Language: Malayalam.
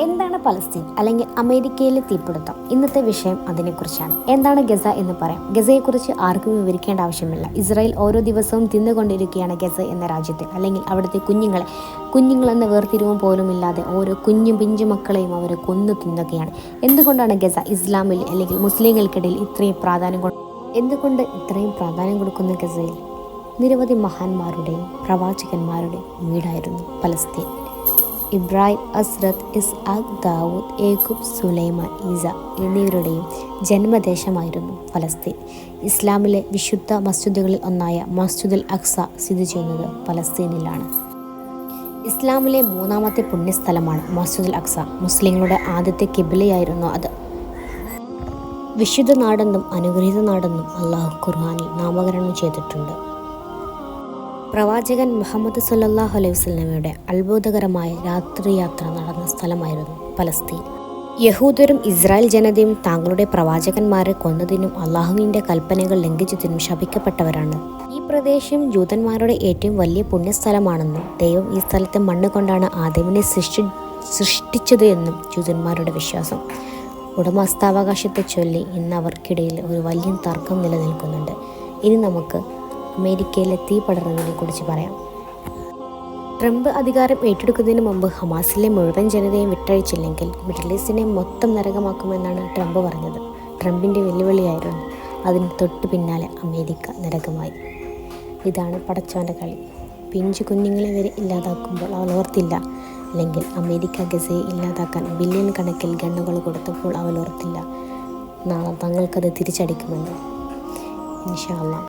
എന്താണ് പലസ്തീൻ അല്ലെങ്കിൽ അമേരിക്കയിലെ തീപിടുത്തം? ഇന്നത്തെ വിഷയം അതിനെക്കുറിച്ചാണ്. എന്താണ് ഗസ എന്ന് പറയാം. ഗസയെക്കുറിച്ച് ആർക്കും വിവരിക്കേണ്ട ആവശ്യമില്ല. ഇസ്രായേൽ ഓരോ ദിവസവും തിന്നുകൊണ്ടിരിക്കുകയാണ് ഗസ എന്ന രാജ്യത്തെ. അല്ലെങ്കിൽ അവിടുത്തെ കുഞ്ഞുങ്ങളെ. കുഞ്ഞുങ്ങളെന്ന വേർതിരിവും പോലും ഇല്ലാതെ ഓരോ കുഞ്ഞു പിഞ്ചു മക്കളെയും അവർ കൊന്നു തിന്നുകയാണ്. എന്തുകൊണ്ടാണ് ഗസ ഇസ്ലാമിൽ അല്ലെങ്കിൽ മുസ്ലിങ്ങൾക്കിടയിൽ ഇത്രയും പ്രാധാന്യം കൊണ്ട് എന്തുകൊണ്ട് ഇത്രയും പ്രാധാന്യം കൊടുക്കുന്ന ഗസയിൽ? നിരവധി മഹാന്മാരുടെയും പ്രവാചകന്മാരുടെയും വീടായിരുന്നു Palestine. Ibrahim അസ്രത് Ishaq Dawood Yakub Sulaiman Isa എന്നിവരുടെയും ജന്മദേശമായിരുന്നു ഫലസ്തീൻ. ഇസ്ലാമിലെ വിശുദ്ധ മസ്ജിദുകളിൽ ഒന്നായ മസ്ജിദുൽ അക്സ സ്ഥിതി ചെയ്യുന്നത് ഫലസ്തീനിലാണ്. ഇസ്ലാമിലെ മൂന്നാമത്തെ പുണ്യസ്ഥലമാണ് മസ്ജിദുൽ അക്സ. മുസ്ലിങ്ങളുടെ ആദ്യത്തെ കിബിലയായിരുന്നു അത്. വിശുദ്ധ നാടെന്നും അനുഗ്രഹീത നാടെന്നും അള്ളാഹു ഖുർഹാനിൽ നാമകരണം ചെയ്തിട്ടുണ്ട്. പ്രവാചകൻ മുഹമ്മദ് സല്ലാഹു അലൈഹി വസല്ലമയുടെ അത്ഭുതകരമായ രാത്രിയാത്ര നടന്ന സ്ഥലമായിരുന്നു പലസ്തീൻ. യഹൂദരും ഇസ്രായേൽ ജനതയും താങ്കളുടെ പ്രവാചകന്മാരെ കൊന്നതിനും അള്ളാഹുവിന്റെ കൽപ്പനകൾ ലംഘിച്ചതിനും ശപിക്കപ്പെട്ടവരാണ്. ഈ പ്രദേശം ജൂതന്മാരുടെ ഏറ്റവും വലിയ പുണ്യസ്ഥലമാണെന്നും ദൈവം ഈ സ്ഥലത്തെ മണ്ണ് കൊണ്ടാണ് ആദമിനെ സൃഷ്ടി സൃഷ്ടിച്ചത് എന്നും ജൂതന്മാരുടെ വിശ്വാസം. ഉടമസ്ഥാവകാശത്തെ ചൊല്ലി ഇന്ന് അവർക്കിടയിൽ ഒരു വലിയ തർക്കം നിലനിൽക്കുന്നുണ്ട്. ഇനി നമുക്ക് അമേരിക്കയിലെ തീ പടർന്നതിനെ കുറിച്ച് പറയാം. ട്രംപ് അധികാരം ഏറ്റെടുക്കുന്നതിന് മുമ്പ് ഹമാസിലെ മുഴുവൻ ജനതയും വിട്ടഴിച്ചില്ലെങ്കിൽ മിഡിൽ ഈസ്റ്റിനെ മൊത്തം നരകമാക്കുമെന്നാണ് ട്രംപ് പറഞ്ഞത്. ട്രംപിന്റെ വെല്ലുവിളിയായിരുന്നു അതിന് തൊട്ടു പിന്നാലെ അമേരിക്ക നരകമായി. ഇതാണ് പടച്ചവന്റെ കളി. പിഞ്ചു കുഞ്ഞുങ്ങളെ വരെ ഇല്ലാതാക്കുമ്പോൾ അവൾ ഓർത്തില്ല അല്ലെങ്കിൽ അമേരിക്ക ഗസയെ ഇല്ലാതാക്കാൻ ബില്യൺ കണക്കിൽ ഗണ്ണുകൾ കൊടുത്തപ്പോൾ അവൾ ഓർത്തില്ല. നാളെ തങ്ങൾക്കത് തിരിച്ചടിക്കുമെന്ന്. ഇൻഷാ അള്ളാ